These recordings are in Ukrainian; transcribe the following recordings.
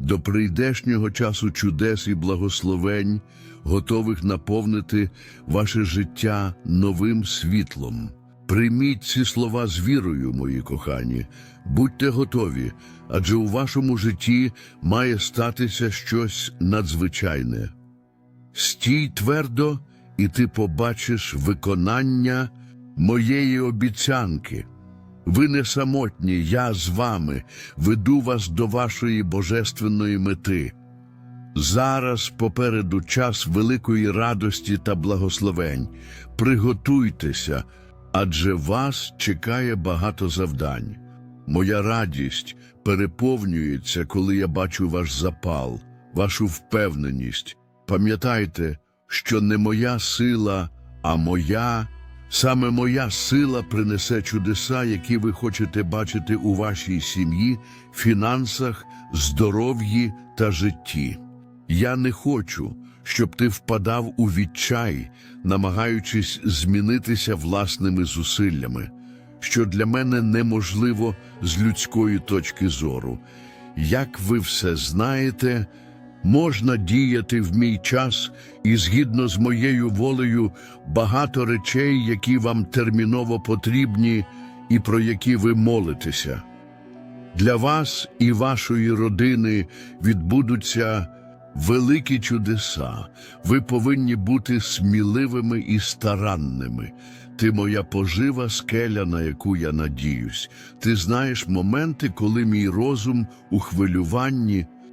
до прийдешнього часу чудес і благословень, готових наповнити ваше життя новим світлом. Прийміть ці слова з вірою, мої кохані, будьте готові, адже у вашому житті має статися щось надзвичайне. Стій твердо, і ти побачиш виконання моєї обіцянки. Ви не самотні, я з вами веду вас до вашої божественної мети. Зараз попереду час великої радості та благословень. Приготуйтеся, адже вас чекає багато завдань. Моя радість переповнюється, коли я бачу ваш запал, вашу впевненість. Пам'ятайте, що не моя сила, а моя, саме моя сила принесе чудеса, які ви хочете бачити у вашій сім'ї, фінансах, здоров'ї та житті. Я не хочу, щоб ти впадав у відчай, намагаючись змінитися власними зусиллями, що для мене неможливо з людської точки зору. Як ви все знаєте, можна діяти в мій час і згідно з моєю волею багато речей, які вам терміново потрібні і про які ви молитеся. Для вас і вашої родини відбудуться великі чудеса. Ви повинні бути сміливими і старанними. Ти моя пожива скеля, на яку я надіюсь. Ти знаєш моменти, коли мій розум у хвилюванні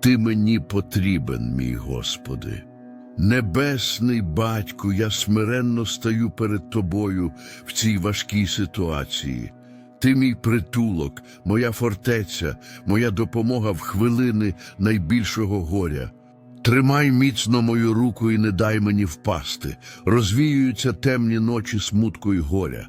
Ти мені потрібен, мій Господи. Небесний батьку, я смиренно стаю перед тобою в цій важкій ситуації. Ти мій притулок, моя фортеця, моя допомога в хвилини найбільшого горя. Тримай міцно мою руку і не дай мені впасти. Розвіюються темні ночі смутку й горя.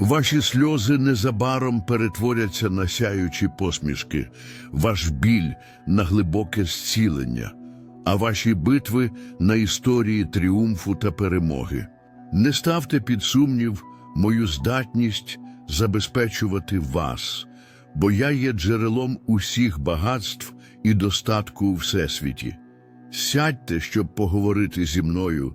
Ваші сльози незабаром перетворяться на сяючі посмішки, ваш біль на глибоке зцілення, а ваші битви на історії тріумфу та перемоги. Не ставте під сумнів мою здатність забезпечувати вас, бо я є джерелом усіх багатств і достатку у всесвіті. Сядьте, щоб поговорити зі мною.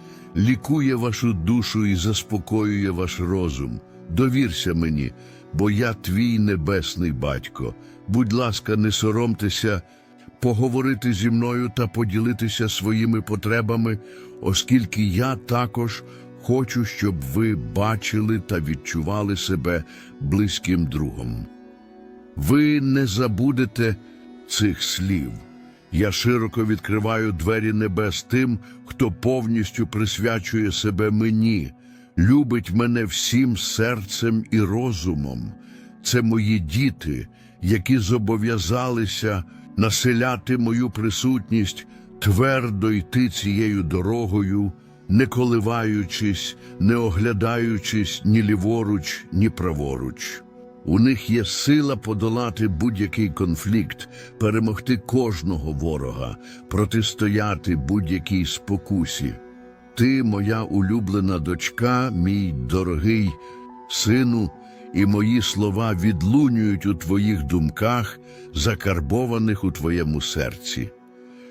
лікує вашу душу і заспокоює ваш розум. Довірся мені, бо я твій небесний батько. Будь ласка, не соромтеся поговорити зі мною та поділитися своїми потребами, оскільки я також хочу, щоб ви бачили та відчували себе близьким другом. Ви не забудете цих слів. Я широко відкриваю двері небес тим, хто повністю присвячує себе мені, любить мене всім серцем і розумом. Це мої діти, які зобов'язалися населяти мою присутність, твердо йти цією дорогою, не коливаючись, не оглядаючись ні ліворуч, ні праворуч. У них є сила подолати будь-який конфлікт, перемогти кожного ворога, протистояти будь-якій спокусі. Ти, моя улюблена дочка, мій дорогий сину, і мої слова відлунюють у твоїх думках, закарбованих у твоєму серці.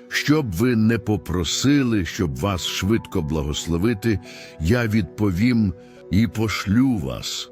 Щоб ви не попросили, щоб вас швидко благословити, я відповім і пошлю вас,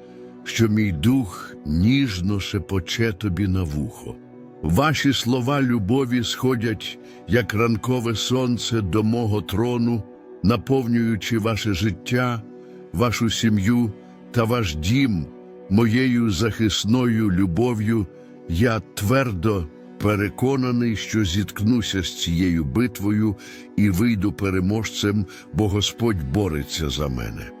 що мій дух ніжно шепоче тобі на вухо. Ваші слова любові сходять, як ранкове сонце до мого трону, наповнюючи ваше життя, вашу сім'ю та ваш дім моєю захисною любов'ю, я твердо переконаний, що зіткнуся з цією битвою і вийду переможцем, бо Господь бореться за мене.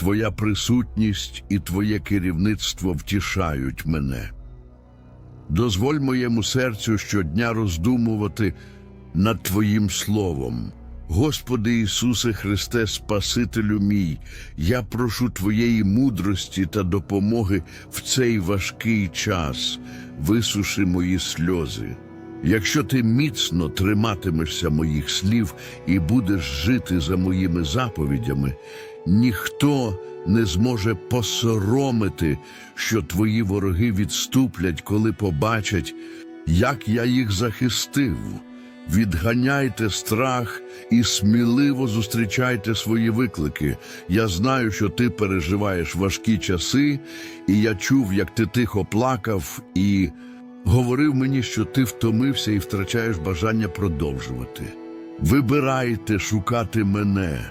Твоя присутність і твоє керівництво втішають мене. Дозволь моєму серцю щодня роздумувати над Твоїм Словом. Господи Ісусе Христе, Спасителю мій, я прошу Твоєї мудрості та допомоги в цей важкий час. Висуши мої сльози. Якщо ти міцно триматимешся моїх слів і будеш жити за моїми заповідями, ніхто не зможе посоромити, що твої вороги відступлять, коли побачать, як я їх захистив. Відганяйте страх і сміливо зустрічайте свої виклики. Я знаю, що ти переживаєш важкі часи, і я чув, як ти тихо плакав і говорив мені, що ти втомився і втрачаєш бажання продовжувати. Вибирайте шукати мене,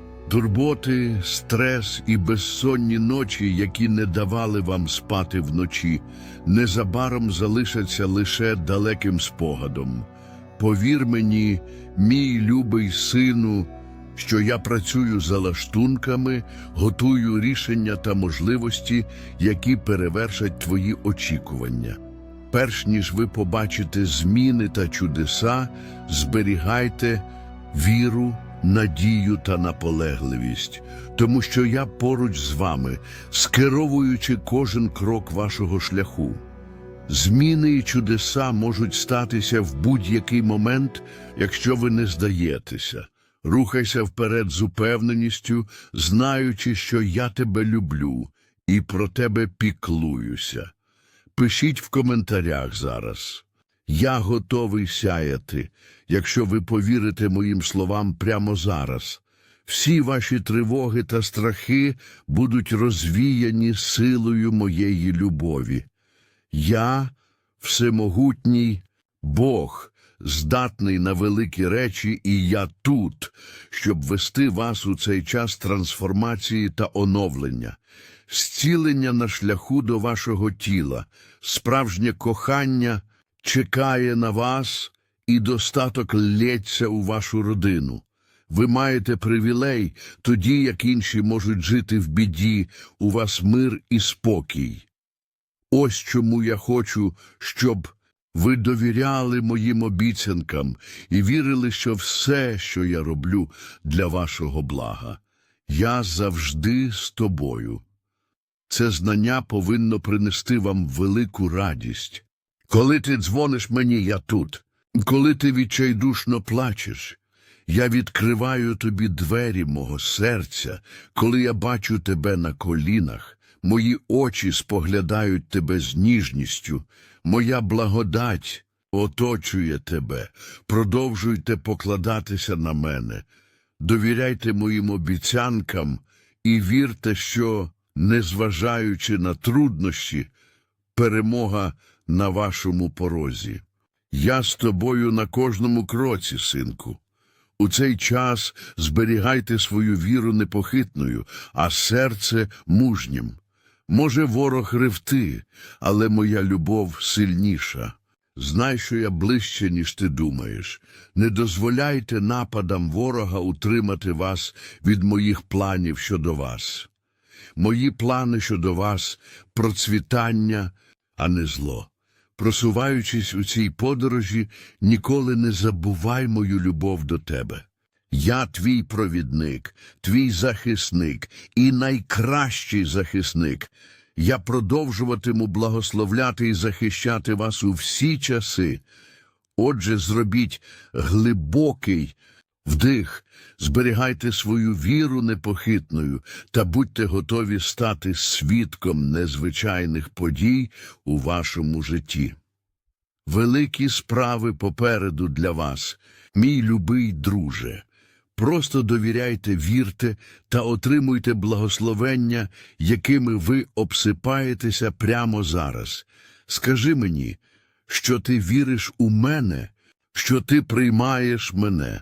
Турботи, стрес і безсонні ночі, які не давали вам спати вночі, незабаром залишаться лише далеким спогадом. Повір мені, мій любий сину, що я працюю за лаштунками, готую рішення та можливості, які перевершать твої очікування. перш ніж ви побачите зміни та чудеса, зберігайте віру, надію та наполегливість, тому що я поруч з вами, скеровуючи кожен крок вашого шляху. Зміни і чудеса можуть статися в будь-який момент, якщо ви не здаєтеся. Рухайся вперед з упевненістю, знаючи, що я тебе люблю і про тебе піклуюся. Пишіть в коментарях зараз. Я готовий сяяти, якщо ви повірите моїм словам прямо зараз. Всі ваші тривоги та страхи будуть розвіяні силою моєї любові. Я, всемогутній Бог, здатний на великі речі, і я тут, щоб вести вас у цей час трансформації та оновлення, зцілення на шляху до вашого тіла, справжнє кохання чекає на вас, і достаток лється у вашу родину. Ви маєте привілей, тоді як інші можуть жити в біді, у вас мир і спокій. Ось чому я хочу, щоб ви довіряли моїм обіцянкам і вірили, що все, що я роблю для вашого блага, я завжди з тобою. Це знання повинно принести вам велику радість. Коли ти дзвониш мені, я тут. Коли ти відчайдушно плачеш, я відкриваю тобі двері мого серця, коли я бачу тебе на колінах, мої очі споглядають тебе з ніжністю, моя благодать оточує тебе, продовжуйте покладатися на мене, довіряйте моїм обіцянкам і вірте, що, незважаючи на труднощі, перемога на вашому порозі. Я з тобою на кожному кроці, синку. У цей час зберігайте свою віру непохитною, а серце мужнім. Може, ворог ревти, але моя любов сильніша. Знай, що я ближче, ніж ти думаєш. Не дозволяйте нападам ворога утримати вас від моїх планів щодо вас. Мої плани щодо вас процвітання, а не зло. Просуваючись у цій подорожі, ніколи не забувай мою любов до тебе. Я твій провідник, твій захисник і найкращий захисник. Я продовжуватиму благословляти і захищати вас у всі часи. Отже, зробіть глибокий вдих, зберігайте свою віру непохитною та будьте готові стати свідком незвичайних подій у вашому житті. Великі справи попереду для вас, мій любий друже. Просто довіряйте, вірте та отримуйте благословення, якими ви обсипаєтеся прямо зараз. Скажи мені, що ти віриш у мене, що ти приймаєш мене,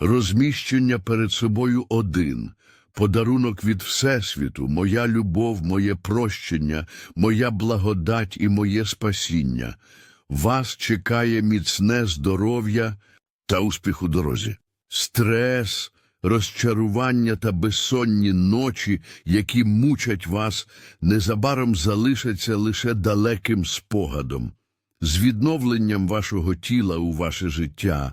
Розміщення перед собою один, подарунок від Всесвіту, моя любов, моє прощення, моя благодать і моє спасіння. Вас чекає міцне здоров'я та успіх у дорозі. Стрес, розчарування та безсонні ночі, які мучать вас, незабаром залишаться лише далеким спогадом. З відновленням вашого тіла у ваше життя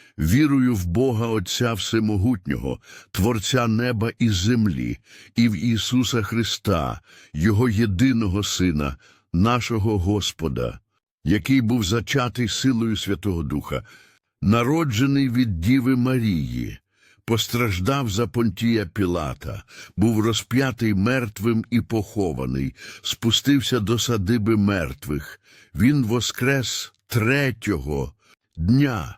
Вірую в Бога Отця Всемогутнього, Творця неба і землі, і в Ісуса Христа, Його єдиного Сина, нашого Господа, який був зачатий силою Святого Духа, народжений від Діви Марії, постраждав за Понтія Пілата, був розп'ятий мертвим і похований, спустився до садиби мертвих. Він воскрес третього дня,